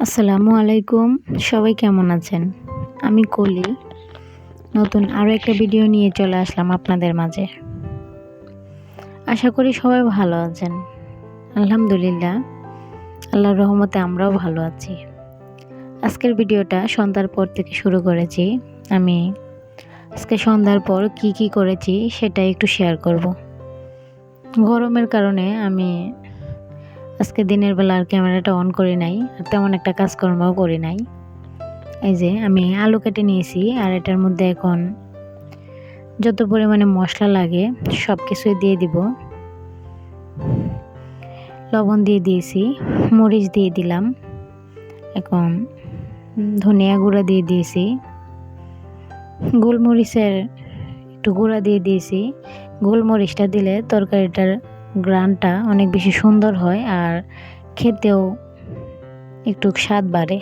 আসসালামু আলাইকুম। সবাই কেমন আছেন? আমি কলি। নতুন আরও একটা ভিডিও নিয়ে চলে আসলাম আপনাদের মাঝে। আশা করি সবাই ভালো আছেন। আলহামদুলিল্লাহ। আল্লাহর রহমতে আমরাও ভালো আছি। আজকের ভিডিওটা সন্ধ্যার পর থেকে শুরু করেছি। আমি আজকে সন্ধ্যার পর কি কি করেছি সেটা একটু শেয়ার করব। গরমের কারণে আমি আজকে দিনের বেলা আর ক্যামেরাটা অন করি নাই, আর তেমন একটা কাজকর্মও করি নাই। এই যে আমি আলু কেটে নিয়েছি, আর এটার মধ্যে এখন যত পরিমাণে মশলা লাগে সব কিছুই দিয়ে দিব। লবণ দিয়ে দিয়েছি, মরিচ দিয়ে দিলাম, এখন ধনিয়া গুঁড়া দিয়ে দিয়েছি, গোলমরিচের একটু গুঁড়া দিয়ে দিয়েছি। গোলমরিচটা দিলে তরকারিটার গ্রানটা অনেক বেশি সুন্দর হয় আর খেতেও একটু স্বাদ বাড়ে।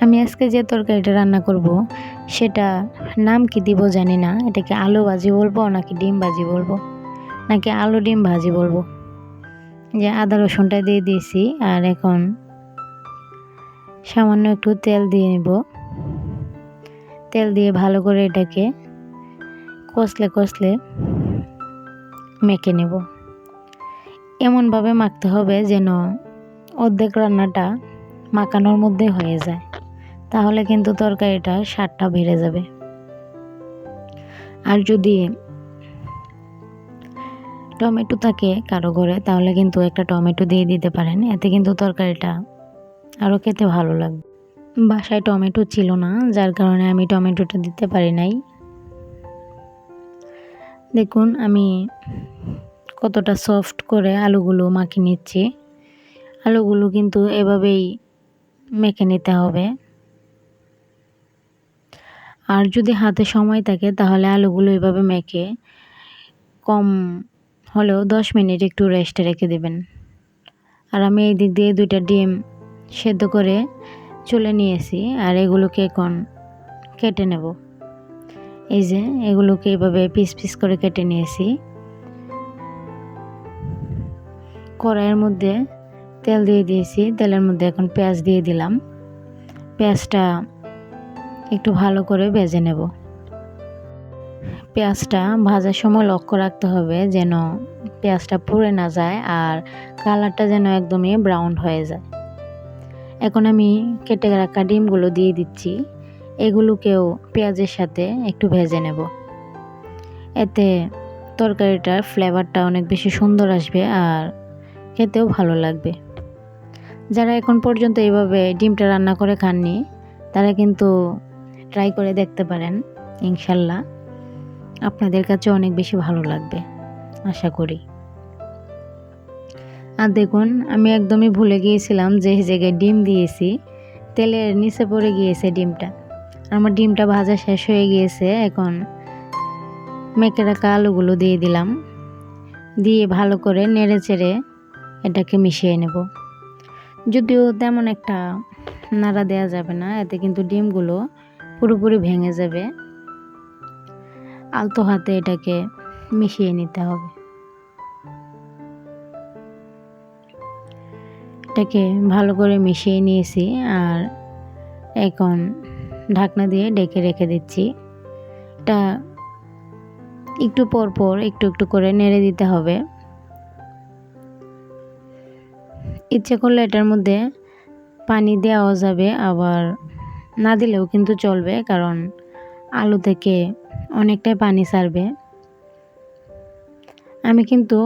আমি আজকে যে তরকারিটা রান্না করব, সেটা নাম কি দিব জানি না। এটাকে আলু ভাজি বলব নাকি ডিম ভাজি বলব? নাকি আলু ডিম ভাজি বলব? যে আদা রসুনটা দিয়ে দিয়েছি আর এখন সামান্য একটু তেল দিয়ে নেব। তেল দিয়ে ভালো করে এটাকে কষলে কষলে মেখে নেব। এমনভাবে মাখতে হবে যেন অর্ধেক রান্নাটা মাখানোর মধ্যে হয়ে যায়। তাহলে কিন্তু তরকারিটা স্বাদটা বেড়ে যাবে। আর যদি টমেটো থাকে কারও ঘরে, তাহলে কিন্তু একটা টমেটো দিয়ে দিতে পারেন। এতে কিন্তু তরকারিটা আরও খেতে ভালো লাগবে। বাসায় টমেটো ছিল না, যার কারণে আমি টমেটোটা দিতে পারি নাই। দেখুন, আমি কতটা সফট করে আলুগুলো মাখিয়ে নিচ্ছি। আলুগুলো কিন্তু এভাবেই মেখে নিতে হবে। আর যদি হাতে সময় থাকে, তাহলে আলুগুলো এভাবে মেখে কম হলেও দশ মিনিট একটু রেস্টে রেখে দেবেন। আর আমি এই দিক দিয়ে দুইটা ডিম সেদ্ধ করে চলে নিয়েছি, আর এগুলোকে এখন কেটে নেব। এই যে, এগুলোকে এভাবে পিস পিস করে কেটে নিয়েছি। কড়াইয়ের মধ্যে তেল দিয়ে দিয়েছি। তেলের মধ্যে এখন পেঁয়াজ দিয়ে দিলাম। পেঁয়াজটা একটু ভালো করে ভেজে নেব। পেঁয়াজটা ভাজার সময় লক্ষ্য রাখতে হবে যেন পেঁয়াজটা পুড়ে না যায় আর কালারটা যেন একদমই ব্রাউন হয়ে যায়। এখন আমি কেটে রাখা ডিমগুলো দিয়ে দিচ্ছি। এগুলোকেও পেঁয়াজের সাথে একটু ভেজে নেব। এতে তরকারিটার ফ্লেভারটা অনেক বেশি সুন্দর আসবে আর খেতেও ভালো লাগবে। যারা এখন পর্যন্ত এইভাবে ডিমটা রান্না করে খাননি, তারা কিন্তু ট্রাই করে দেখতে পারেন, ইনশাল্লাহ। আপনাদের কাছে অনেক বেশি ভালো লাগবে, আশা করি। আর দেখুন, আমি একদমই ভুলে গিয়েছিলাম যে জায়গায় ডিম দিয়েছি, তেলের নিচে পড়ে গিয়েছে ডিমটা। আমার ডিমটা ভাজা শেষ হয়ে গিয়েছে, এখন মেখে রাখা আলুগুলো দিয়ে দিলাম। দিয়ে ভালো করে নেড়ে চেড়ে এটাকে মিশিয়ে নেব। যদিও তেমন একটা নাড়া দেওয়া যাবে না, এতে কিন্তু ডিমগুলো পুরোপুরি ভেঙে যাবে। আলতো হাতে এটাকে মিশিয়ে নিতে হবে। এটাকে ভালো করে মিশিয়ে নিয়েছি, আর এখন ঢাকনা দিয়ে ডেকে রেখে দিচ্ছি। এটা একটু পর পর একটু একটু করে নেড়ে দিতে হবে। ইচ্ছে করলে এটার মধ্যে পানি দেওয়াও যাবে, আবার না দিলেও কিন্তু চলবে, কারণ আলু থেকে অনেকটাই পানি ছাড়বে আমি কিন্তু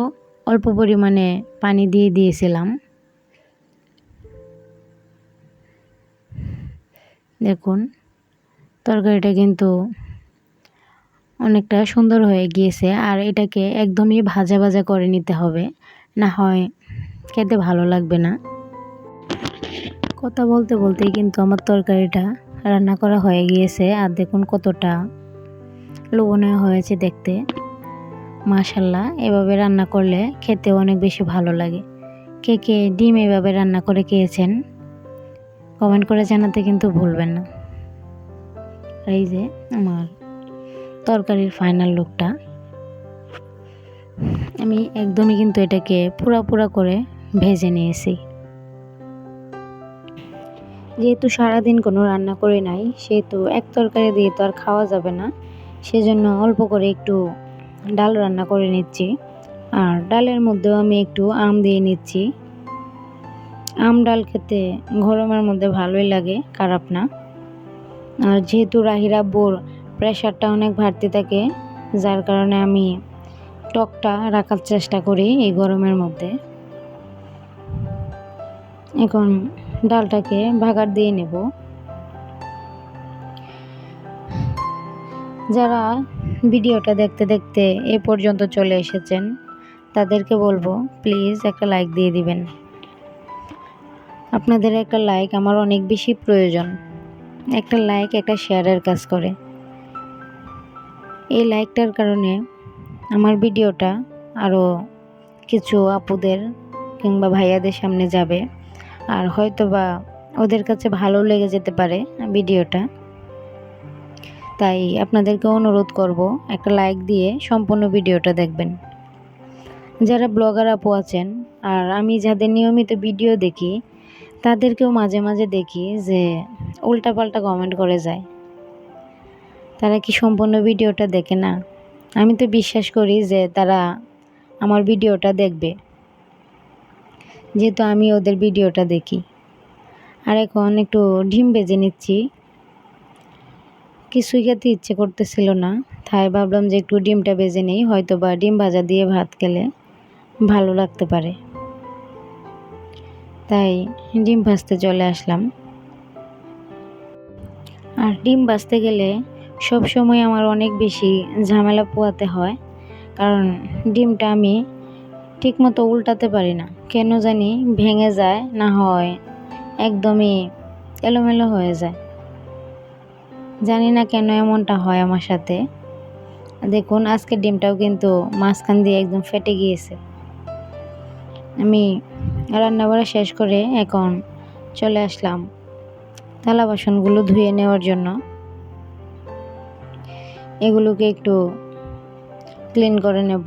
অল্প পরিমাণে পানি দিয়ে দিয়েছিলাম। দেখুন তরকারিটা কিন্তু অনেকটা সুন্দর হয়ে গিয়েছে। আর এটাকে একদমই ভাজা ভাজা করে নিতে হবে। না হয় খেতে ভালো লাগবে না। কথা বলতে বলতেই কিন্তু আমার তরকারিটা রান্না করা হয়ে গিয়েছে। আর দেখুন কতটা লোভনীয় হয়েছে দেখতে। মাশাল্লাহ, এভাবে রান্না করলে খেতে অনেক বেশি ভালো লাগে। কে কে ডিম এভাবে রান্না করে খেয়েছেন, কমেন্ট করে জানাতে কিন্তু ভুলবেন না। এই যে আমার তরকারির ফাইনাল লুকটা আমি একদমই কিন্তু এটাকে পুরা পুরা করে ভেজে নিয়েছি। যেহেতু সারাদিন কোনো রান্না করে নাই, সেহেতু এক তরকারি দিয়ে তো আর খাওয়া যাবে না, সেজন্য অল্প করে একটু ডাল রান্না করে নিচ্ছি। আর ডালের মধ্যেও আমি একটু আম দিয়ে নিচ্ছি। আম ডাল খেতে গরমের মধ্যে ভালোই লাগে, খারাপ না। আর যেহেতু রাহিরা বোর, প্রেশারটা অনেক বাড়তি থাকে, যার কারণে আমি টকটা রাখার চেষ্টা করি এই গরমের মধ্যে। এখন ডালটাকে ভাগার দিয়ে নেব। যারা ভিডিওটা দেখতে দেখতে এ পর্যন্ত চলে এসেছেন, তাদেরকে বলব, প্লিজ একটা লাইক দিয়ে দিবেন। আপনাদের একটা লাইক আমার অনেক বেশি প্রয়োজন। একটা লাইক একটা শেয়ারের কাজ করে। এই লাইকটার কারণে আমার ভিডিওটা আরও কিছু আপুদের কিংবা ভাইয়াদের সামনে যাবে, আর হয়তো বা ওদের কাছে ভালো লেগে যেতে পারে ভিডিওটা। তাই আপনাদেরকে অনুরোধ করব, একটা লাইক দিয়ে সম্পূর্ণ ভিডিওটা দেখবেন। যারা ব্লগার আপু আছেন, আর আমি যাদের নিয়মিত ভিডিও দেখি তাদেরকেও মাঝে মাঝে দেখি যে উল্টাপাল্টা কমেন্ট করে যায়। তারা কি সম্পূর্ণ ভিডিওটা দেখে না? আমি তো বিশ্বাস করি যে তারা আমার ভিডিওটা দেখবে। যেহেতু আমি ওদের ভিডিওটা দেখি। আর এখন একটু ডিম বেজে নিচ্ছি। কিছুই খেতে ইচ্ছে করতেছিল না। তাই ভাবলাম যে একটু ডিমটা বেজে নেই হয়তো বা ডিম ভাজা দিয়ে ভাত খেলে ভালো লাগতে পারে। তাই ডিম ভাজতে চলে আসলাম। আর ডিম ভাজতে গেলে সব সময় আমার অনেক বেশি ঝামেলা পোয়াতে হয়, কারণ ডিমটা আমি ঠিকমতো উল্টাতে পারি না। কেন জানি ভেঙে যায়, না হয় একদমই এলোমেলো হয়ে যায়। জানি না কেন এমনটা হয় আমার সাথে। দেখুন আজকে ডিমটাও কিন্তু মাঝখান দিয়ে একদম ফেটে গিয়েছে। আমি রান্না বাড়া শেষ করে এখন চলে আসলাম থালা বাসনগুলো ধুয়ে নেওয়ার জন্য। এগুলোকে একটু ক্লিন করে নেব।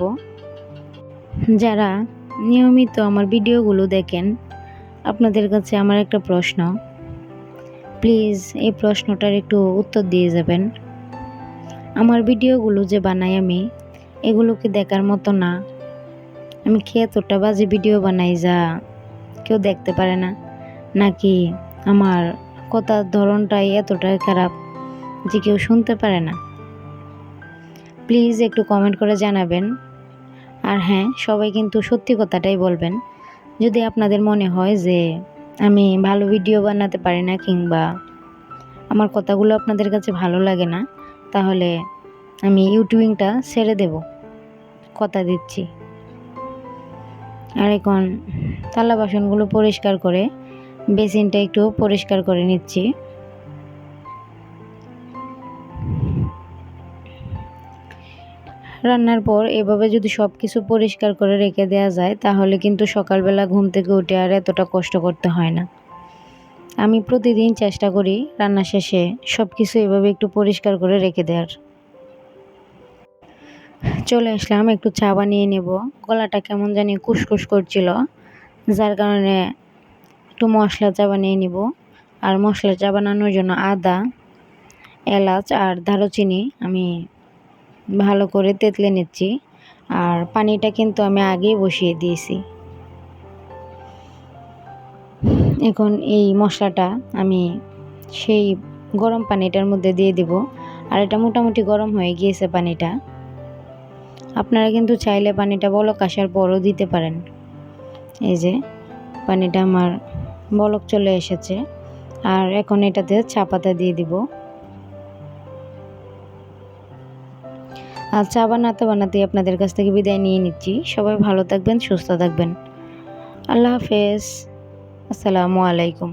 যারা নিয়মিত আমার ভিডিওগুলো দেখেন, আপনাদের কাছে আমার একটা প্রশ্ন। প্লিজ এই প্রশ্নটার একটু উত্তর দিয়ে যাবেন। আমার ভিডিওগুলো যে বানাই আমি, এগুলোকে দেখার মতো না। আমি কি এতটা বাজে ভিডিও বানাই যা কেউ দেখতে পারে না। নাকি আমার কথার ধরনটাই এতটাই খারাপ যে কেউ শুনতে পারে না? প্লিজ একটু কমেন্ট করে জানাবেন। আর হ্যাঁ সবাই কিন্তু সত্যি কথাটাই বলবেন। যদি আপনাদের মনে হয় যে আমি ভালো ভিডিও বানাতে পারি না কিংবা আমার কথাগুলো আপনাদের কাছে ভালো লাগে না, তাহলে আমি ইউটিউবিংটা ছেড়ে দেব। কথা দিচ্ছি। আর এখন থালা বাসনগুলো পরিষ্কার করে বেসিনটা একটু পরিষ্কার করে নিচ্ছি। রান্নার পর এভাবে যদি সব কিছু পরিষ্কার করে রেখে দেওয়া যায়, তাহলে কিন্তু সকালবেলা ঘুম থেকে উঠে আর এতটা কষ্ট করতে হয় না। আমি প্রতিদিন চেষ্টা করি রান্না শেষে সব কিছু এভাবে একটু পরিষ্কার করে রেখে দেওয়ার চলে আসলাম, একটু চা বানিয়ে নেব। গলাটা কেমন জানি কুসকুস করছিল, যার কারণে একটু মশলা চা বানিয়ে নিব। আর মশলা চা বানানোর জন্য আদা, এলাচ আর দারুচিনি আমি ভালো করে তেতলে নিচ্ছি। আর পানিটা কিন্তু আমি আগেই বসিয়ে দিয়েছি। এখন এই মশলাটা আমি সেই গরম পানিটার মধ্যে দিয়ে দিব। আর এটা মোটামুটি গরম হয়ে গিয়েছে পানিটা। আপনারা কিন্তু চাইলে পানিটা বলক আসার পরও দিতে পারেন। এই যে, পানিটা আমার বলক চলে এসেছে। আর এখন এটাতে চা পাতা দিয়ে দিব। আর চা বানাতে বানাতে আপনাদের কাছ থেকে বিদায় নিয়ে নিচ্ছি। সবাই ভালো থাকবেন, সুস্থ থাকবেন। আল্লাহ হাফেজ। আসসালামু আলাইকুম।